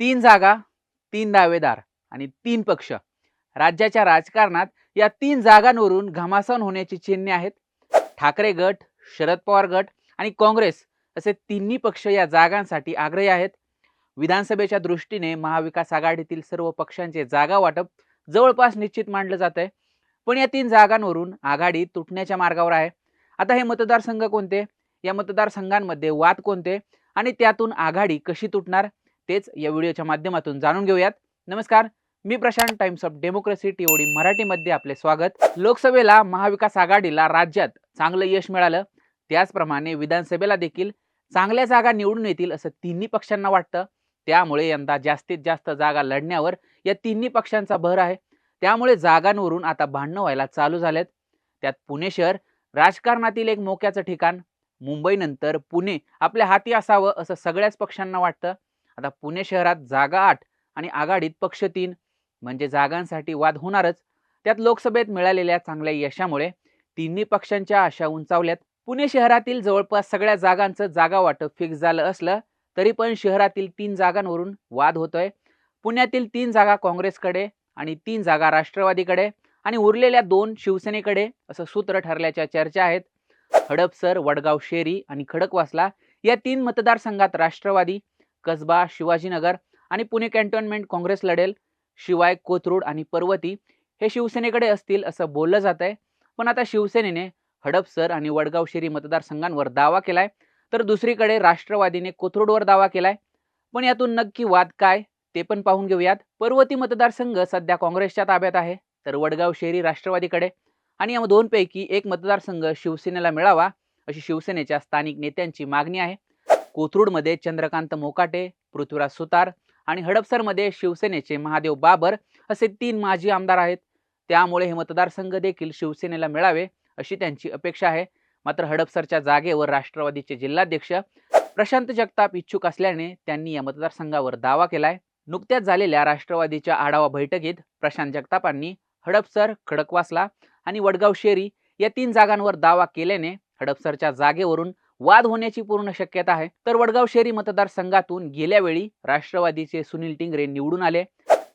तीन जागा तीन दावेदार आणि तीन पक्ष. राज्याच्या राजकारणात या तीन जागांवरून घमासान होण्याची चिन्हे आहेत. ठाकरे गट शरद पवार गट आणि काँग्रेस असे तिन्ही पक्ष या जागांसाठी आग्रही आहेत. विधानसभेच्या दृष्टीने महाविकास आघाडीतील सर्व पक्षांचे जागा वाटप जवळपास निश्चित मानलं जात आहे. पण या तीन जागांवरून आघाडी तुटण्याच्या मार्गावर आहे. आता हे मतदारसंघ कोणते? या मतदारसंघांमध्ये वाद कोणते? आणि त्यातून आघाडी कशी तुटणार? तेच या व्हिडिओच्या माध्यमातून जाणून घेऊयात. नमस्कार मी Prashant Times of Democracy TOD मराठीमध्ये आपले स्वागत. लोकसभेला महाविकास आघाडीला राज्यात चांगलं यश मिळालं. त्याचप्रमाणे विधानसभेला देखील चांगल्या जागा निवडून येतील असं तिन्ही पक्षांना वाटतं. त्यामुळे यंदा जास्तीत जास्त जागा लढण्यावर या तिन्ही पक्षांचा भर आहे. त्यामुळे जागांवरून आता भांडणं व्हायला चालू झालेत. त्यात पुणे शहर राजकारणातील एक मोक्याचं ठिकाण मुंबईनंतर पुणे आपल्या हाती असावं असं सगळ्याच पक्षांना वाटतं. आता पुणे शहरात जागा आठ आणि आघाडीत पक्ष तीन. म्हणजे जागांसाठी वाद होणारच. त्यात लोकसभेत मिळालेल्या चांगल्या यशामुळे तिन्ही पक्षांच्या आशा उंचावल्यात. पुणे शहरातील जवळपास सगळ्या जागांचं जागा वाटप फिक्स झालं असलं तरी पण शहरातील तीन जागांवरून वाद होतोय. पुण्यातील तीन जागा काँग्रेसकडे आणि तीन जागा राष्ट्रवादीकडे आणि उरलेल्या दोन शिवसेनेकडे असं सूत्र ठरल्याच्या चर्चा आहेत. हडपसर वडगाव शेरी आणि खडकवासला या तीन मतदारसंघात राष्ट्रवादी कसबा शिवाजीनगर आणि पुणे कॅन्टोन्मेंट काँग्रेस लढेल. शिवाय कोथरूड आणि पर्वती हे शिवसेनेकडे असतील असं बोललं जात आहे पण आता शिवसेनेने हडपसर आणि वडगाव शेरी मतदारसंघांवर दावा केलाय. तर दुसरीकडे राष्ट्रवादीने कोथरूडवर दावा केलाय. पण यातून नक्की वाद काय ते पण पाहून घेऊयात. पर्वती मतदारसंघ सध्या काँग्रेसच्या ताब्यात आहे. तर वडगाव शेरी राष्ट्रवादीकडे. आणि या दोनपैकी एक मतदारसंघ शिवसेनेला मिळावा अशी शिवसेनेच्या स्थानिक नेत्यांची मागणी आहे. कोथरूडमध्ये चंद्रकांत मोकाटे पृथ्वीराज सुतार आणि हडपसरमध्ये शिवसेनेचे महादेव बाबर असे तीन माजी आमदार आहेत. त्यामुळे हे मतदारसंघ देखील शिवसेनेला मिळावे अशी त्यांची अपेक्षा आहे. मात्र हडपसरच्या जागेवर राष्ट्रवादीचे जिल्हाध्यक्ष प्रशांत जगताप इच्छुक असल्याने त्यांनी या मतदारसंघावर दावा केलाय. नुकत्याच झालेल्या राष्ट्रवादीच्या आढावा बैठकीत प्रशांत जगतापांनी हडपसर खडकवासला आणि वडगाव शेरी या तीन जागांवर दावा केल्याने हडपसरच्या जागेवरून वाद होण्याची पूर्ण शक्यता आहे. तर वडगाव शहरी मतदारसंघातून गेल्या वेळी राष्ट्रवादीचे सुनील टिंगरे निवडून आले.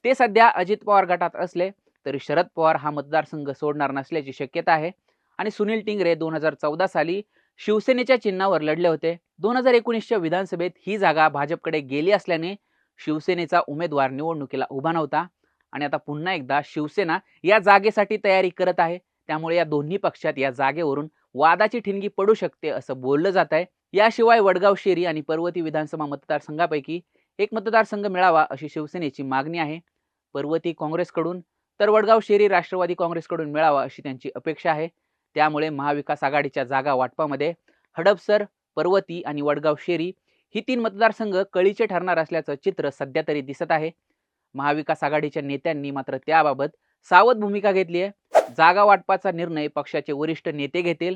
ते सध्या अजित पवार गटात असले तरी शरद पवार हा मतदारसंघ सोडणार नसल्याची शक्यता आहे. आणि सुनील टिंगरे दोन हजार चौदा साली शिवसेनेच्या चिन्हावर लढले होते. दोन हजार एकोणीसच्या विधानसभेत ही जागा भाजपकडे गेली असल्याने शिवसेनेचा उमेदवार निवडणुकीला उभा नव्हता. आणि आता पुन्हा एकदा शिवसेना या जागेसाठी तयारी करत आहे. त्यामुळे या दोन्ही पक्षात या जागेवरून वादाची ठिणगी पडू शकते असं बोललं जात आहे. याशिवाय वडगाव शेरी आणि पर्वती विधानसभा मतदारसंघापैकी एक मतदारसंघ मिळावा अशी शिवसेनेची मागणी आहे. पर्वती काँग्रेसकडून तर वडगाव शेरी राष्ट्रवादी काँग्रेसकडून मिळावा अशी त्यांची अपेक्षा आहे. त्यामुळे महाविकास आघाडीच्या जागा वाटपामध्ये हडपसर पर्वती आणि वडगाव शेरी ही तीन मतदारसंघ कळीचे ठरणार असल्याचं चित्र सध्या तरी दिसत आहे. महाविकास आघाडीच्या नेत्यांनी मात्र त्याबाबत सावध भूमिका घेतली आहे जागा वाटपाचा निर्णय पक्षाचे वरिष्ठ नेते घेतील.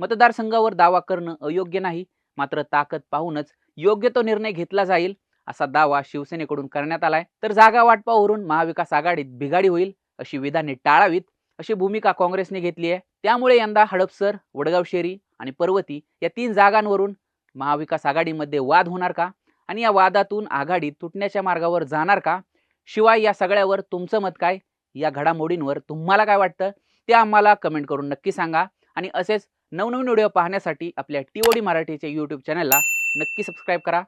मतदारसंघावर दावा करणं अयोग्य नाही. मात्र ताकद पाहूनच योग्य तो निर्णय घेतला जाईल असा दावा शिवसेनेकडून करण्यात आलाय. तर जागा वाटपावरून महाविकास आघाडीत बिघाडी होईल अशी विधाने टाळावीत अशी भूमिका काँग्रेसने घेतली आहे. त्यामुळे यंदा हडपसर वडगाव शेरी आणि पर्वती या तीन जागांवरून महाविकास आघाडीमध्ये वाद होणार का? आणि या वादातून आघाडी तुटण्याच्या मार्गावर जाणार का? शिवाय या सगळ्यावर तुमचं मत काय? या घडामोडींवर तुम्हाला काय वाटतं? ते आम्हाला कमेंट करून नक्की सांगा. आणि असेच नवनवीन व्हिडिओ पाहण्यासाठी आपल्या टी ओ डी मराठीच्या यूट्यूब चॅनलला नक्की सबस्क्राईब करा.